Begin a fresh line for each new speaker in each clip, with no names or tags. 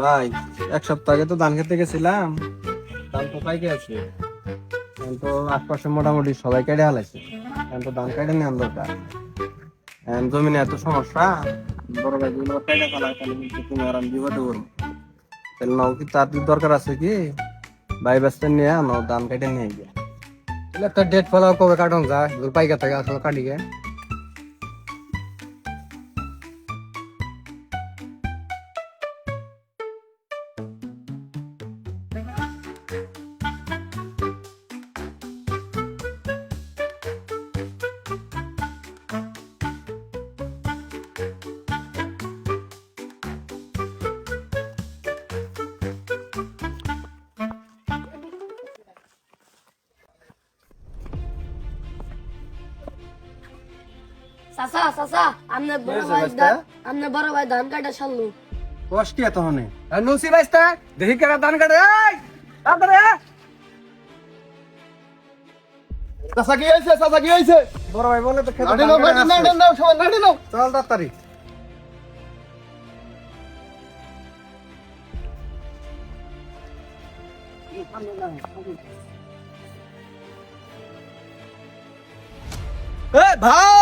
ভাই, এক সপ্তাহ আগে তো ধান খেতে গেছিলাম। ধান তো পাইকে আছে। তো আশপাশে মোটামুটি সবাই কেটে হালাইছে। তো ধান কেটে নেন দরকার জমিনে এত সমস্যা, বড় ভাই কেটে ফেলায়, তাহলে কিন্তু তুমি বিপদে কি তার দরকার আছে কি? ভাই ব্যস্ত নিয়ে ধান কেটে নিয়ে গিয়ে
তাহলে একটা ডেট ফেলাও কবে কাটন যায়? পাইকা থাকে, আসলে কাটিকে।
চাচা চাচা আমনে বড় ভাই ধান আমনে বড় ভাই ধান কাটা ছাড়লো
কষ্ট এত হনে
আর নসি বাইস্তা দেহি কাটা ধান কাটা এই তাড়াতাড়ি
চাচা কি হইছে চাচা কি হইছে
বড় ভাই বলে তো খেতে নাড়ি
নাও
নাড়ি
নাও সবাই নাড়ি নাও
চল তাড়াতাড়ি
ভাই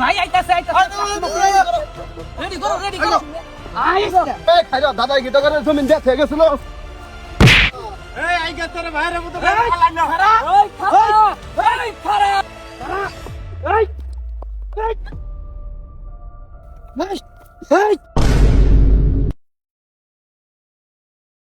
ভাই আইতাছে আইতাছে। রেডি করো রেডি করো
এই খাইরা দাদা গীত করে জমিন দিয়ে থেকে গেছিল। এই আই গেছে রে ভাইরে মতো খালাই না হারা
এই খারা এই খারা
এই।